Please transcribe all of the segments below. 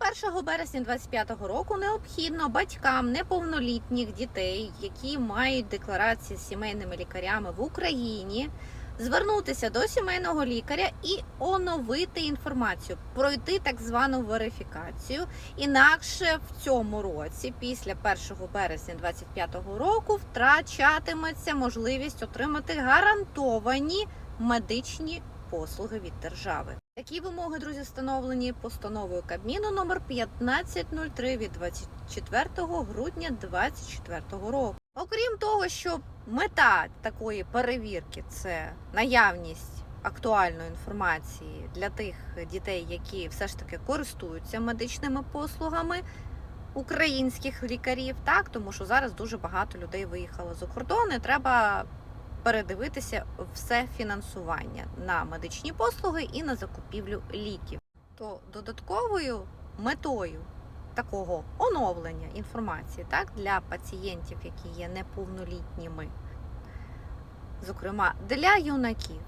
1 березня 2025 року необхідно батькам неповнолітніх дітей, які мають декларації з сімейними лікарями в Україні, звернутися до сімейного лікаря і оновити інформацію, пройти так звану верифікацію. Інакше в цьому році, після 1 березня 2025 року, втрачатиметься можливість отримати гарантовані медичні послуги від держави. Такі вимоги, друзі, встановлені постановою Кабміну номер 1503 від 24 грудня 2024 року. Окрім того, що мета такої перевірки це наявність актуальної інформації для тих дітей, які все ж таки користуються медичними послугами українських лікарів, так тому що зараз дуже багато людей виїхало за кордон, і треба передивитися все фінансування на медичні послуги і на закупівлю ліків. То додатковою метою такого оновлення інформації так, для пацієнтів, які є неповнолітніми, зокрема для юнаків,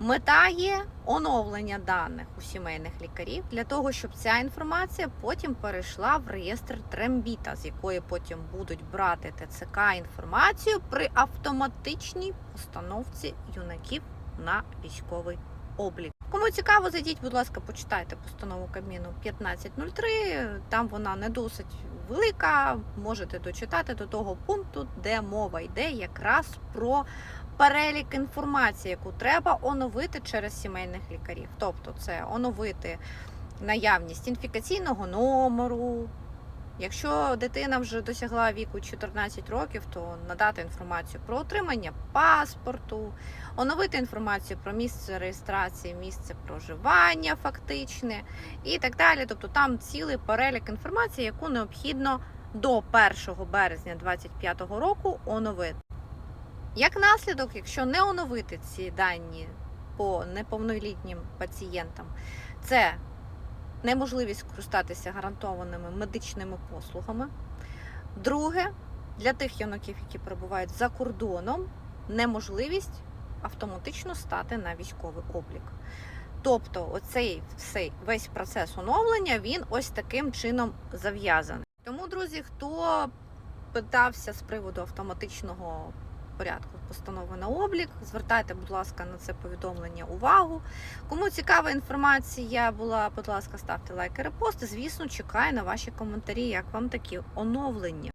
мета є оновлення даних у сімейних лікарів для того, щоб ця інформація потім перейшла в реєстр Трембіта, з якої потім будуть брати ТЦК інформацію при автоматичній постановці юнаків на військовий облік. Кому цікаво, зайдіть, будь ласка, почитайте постанову Кабміну 1503. Там вона не досить велика. Можете дочитати до того пункту, де мова йде якраз про перелік інформації, яку треба оновити через сімейних лікарів. Тобто, це оновити наявність інфікаційного номеру. Якщо дитина вже досягла віку 14 років, то надати інформацію про отримання паспорту, оновити інформацію про місце реєстрації, місце проживання фактичне і так далі. Тобто там цілий перелік інформації, яку необхідно до 1 березня 2025 року оновити. Як наслідок, якщо не оновити ці дані по неповнолітнім пацієнтам, це неможливість скористатися гарантованими медичними послугами. Друге, для тих юнаків, які перебувають за кордоном, неможливість автоматично стати на військовий облік. Тобто, оцей цей весь процес оновлення він ось таким чином зав'язаний. Тому, друзі, хто питався з приводу автоматичного порядку постанови на облік, звертайте, будь ласка, на це повідомлення увагу. Кому цікава інформація була, будь ласка, ставте лайки, репости. Звісно, чекаю на ваші коментарі, як вам такі оновлення.